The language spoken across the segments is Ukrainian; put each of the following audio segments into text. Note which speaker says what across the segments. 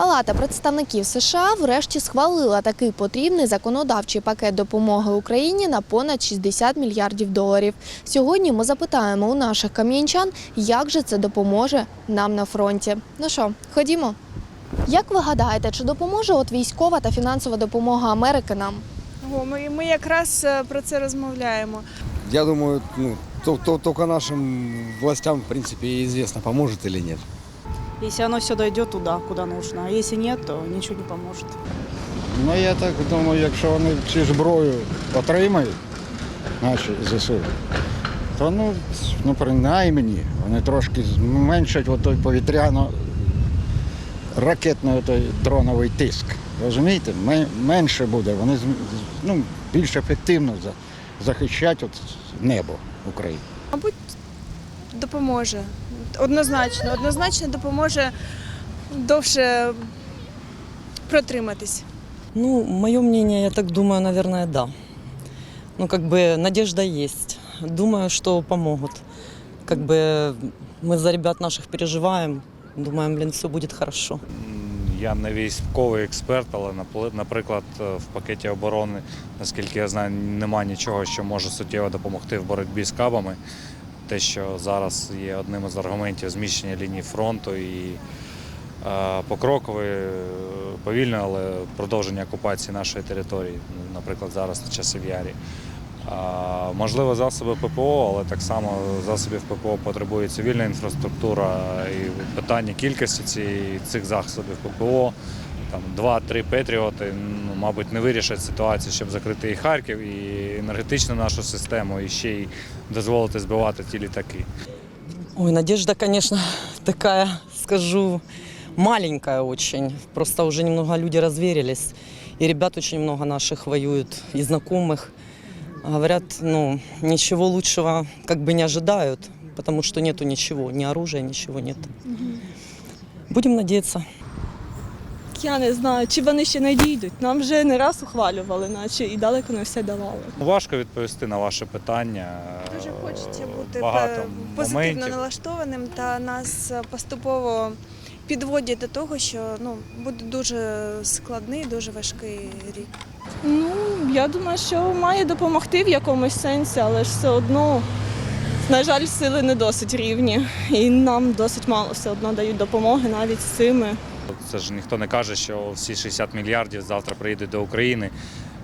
Speaker 1: Палата представників США врешті схвалила такий потрібний законодавчий пакет допомоги Україні на понад 60 мільярдів доларів. Сьогодні ми запитаємо у наших кам'янчан, як же це допоможе нам на фронті. Ну що, ходімо. Як ви гадаєте, чи допоможе от військова та фінансова допомога Америки нам?
Speaker 2: О, ми, ми якраз е, про це розмовляємо.
Speaker 3: Я думаю, ну, то, то- только нашим властям, в принципе, и известно, поможет или нет.
Speaker 4: Если оно все дойдет туда, куда нужно. А если нет, то ничего не поможет.
Speaker 5: Ну я так думаю, якщо вони цю зброю отримають, наші ЗСУ, то ну, ну принаймні вони трошки зменшать той повітряно ракетний той дроновий тиск. Розумієте? Менше буде, вони ну, більш ефективно за- захищать от небо України.
Speaker 2: Мабуть, допоможе. Однозначно, однозначно допоможе довше протриматись.
Speaker 6: Ну, мое мнение, я так думаю, наверное, да. Ну, как бы надежда есть. Думаю, что помогут. Как бы мы за ребят наших переживаем. Думаем, блин, все будет хорошо.
Speaker 7: М, Я не військовий експерт, але напли- наприклад, е, в пакеті оборони, наскільки я знаю, немає нічого, що може суттєво допомогти в боротьбі з кабами. Те, що зараз є одним із аргументів зміщення лінії фронту і е, покрокове, повільне, але продовження окупації нашої території, наприклад, зараз на часів Ярі. А, Можливо, засоби ППО, але так само засобів ППО потребує цивільна інфраструктура і питання кількості цих засобів ППО. Там 2-3 Петріоти, ну, мабуть, не вирішать ситуацію, щоб закрити і Харків, і енергетичну нашу систему, і ще й дозволити збивати ті літаки.
Speaker 6: Ой, надежда, конечно, такая, скажу, маленькая очень. Просто уже немного люди разверились. И ребят очень много наших воюют, и знакомых. Говорят, ну, ничего лучшего как бы не ожидают, потому что нету ничего, ни оружия, ничего нет. Будем надеяться.
Speaker 8: Я не знаю, чи вони ще не дійдуть. Нам вже не раз ухвалювали, наче і далеко не все давали.
Speaker 7: Важко відповісти на ваше питання.
Speaker 2: Дуже хочеться бути
Speaker 7: Багато
Speaker 2: позитивно
Speaker 7: моментів.
Speaker 2: налаштованим та нас е, поступово підводять до того, що ну, буде дуже складний, дуже важкий рік.
Speaker 8: Ну, я думаю, що має допомогти в якомусь сенсі, але ж все одно, на жаль, сили не досить рівні. І нам досить мало все одно дають допомоги навіть з цими.
Speaker 7: Це ж ніхто не каже, що всі 60 мільярдів завтра приїдуть до України.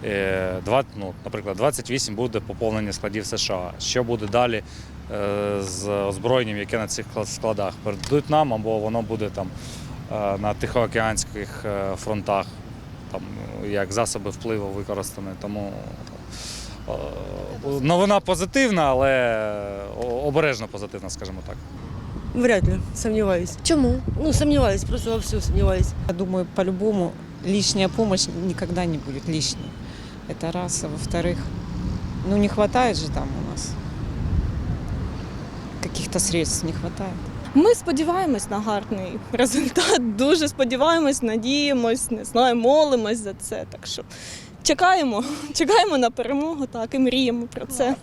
Speaker 7: Е, два- ну, наприклад, 28 буде поповнення складів США. Що буде далі е, з озброєнням, яке на цих складах? Передадуть нам або воно буде там е, на тихоокеанських фронтах, там як засоби впливу використані. Тому новина позитивна, але обережно позитивна, скажімо так.
Speaker 9: Вряд ли, сомневаюсь.
Speaker 1: Чому?
Speaker 9: Ну, сомневаюсь, просто во всем сомневаюсь.
Speaker 10: Я думаю, по-любому лишняя помощь никогда не будет лишней. Это раз. А во-вторых, ну не хватает же там у нас. Каких-то средств не хватает.
Speaker 8: Ми сподіваємось на гарний результат. Дуже сподіваємось, надіємось, не знаю, молимось за це. Так що чекаємо, чекаємо на перемогу, так і мріємо про це.